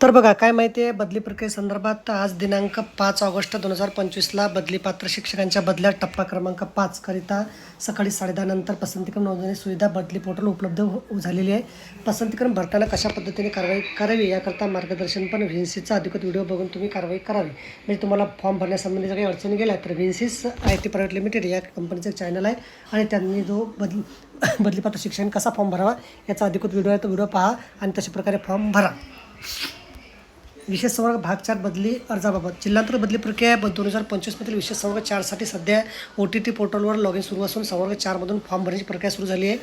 तर बघा काय माहिती आहे बदली प्रक्रियेसंदर्भात आज दिनांक पाच ऑगस्ट दोन हजार पंचवीसला बदलीपात्र शिक्षकांच्या बदल्या टप्पा क्रमांक पाच करिता सकाळी साडेदहा नंतर पसंतीक्रम नोंदणी सुविधा बदली पोर्टल उपलब्ध हो- झालेली आहे. पसंतीक्रम भरताना कशा पद्धतीने कारवाई करावी याकरता मार्गदर्शन पण व्हीएनसीचा अधिकृत व्हिडिओ बघून तुम्ही कारवाई करावी. म्हणजे तुम्हाला फॉर्म भरण्यासंबंधी जर काही अडचणी गेल्या तर VNCS I T private limited या कंपनीचं चॅनल आहे आणि त्यांनी जो बदली बदलीपात्र शिक्षण कसा फॉर्म भरावा याचा अधिकृत व्हिडिओ आहे तो व्हिडिओ पहा आणि तशा प्रकारे फॉर्म भरा. विशेष संवर्ग भाग चार बदली अर्जाबाबत. जिल्हांतर बदली प्रक्रिया दोन हजार पंचवीसमधील विशेष संवर्ग चारसाठी सध्या ओ टी टी पोर्टलवर लॉग इन सुरू असून संवर्ग चारमधून फॉर्म भरण्याची प्रक्रिया सुरू झाली आहे.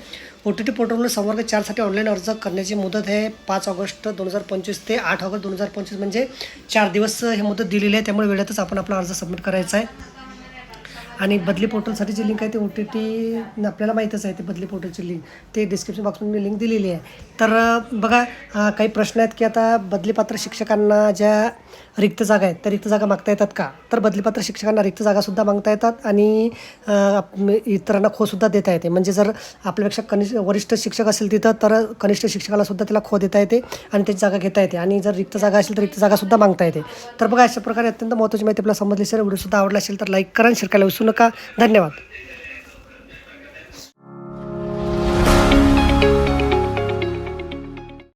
ओ टी टी पोर्टलवर संवर्ग चारसाठी ऑनलाईन अर्ज करण्याची मुदत आहे. पाच ऑगस्ट दोन हजार पंचवीस ते आठ ऑगस्ट दोन हजार पंचवीस म्हणजे चार दिवस हे मुदत दिलेली आहे. त्यामुळे वेळेतच आपण आपला अर्ज सबमिट करायचा आहे. आणि बदली पोर्टलसाठी जी लिंक आहे ती ओ टी टी आपल्याला माहीतच आहे ते बदली पोर्टलची लिंक ते डिस्क्रिप्शन बॉक्समध्ये मी लिंक दिलेली आहे. तर बघा काही प्रश्न आहेत की आता बदलीपात्र शिक्षकांना ज्या रिक्त जागा आहेत त्या रिक्त जागा मागता येतात का? तर बदलीपात्र शिक्षकांना रिक्त जागासुद्धा मागता येतात आणि इतरांना खोसुद्धा देता येते. म्हणजे जर आपल्यापेक्षा कनिष्ठ वरिष्ठ शिक्षक असेल तिथं तर कनिष्ठ शिक्षकाला सुद्धा त्याला खो देता येते आणि त्याची जागा घेता येते. आणि जर रिक्त जागा असेल तर रिक्त जागासुद्धा मागता येते. तर बघा अशा प्रकारे अत्यंत महत्त्वाची माहिती आपल्याला समजली असेल व्हिडिओसुद्धा आवडला असेल तर लाईक करा आणि शेअर करायला विसरू नका धन्यवाद.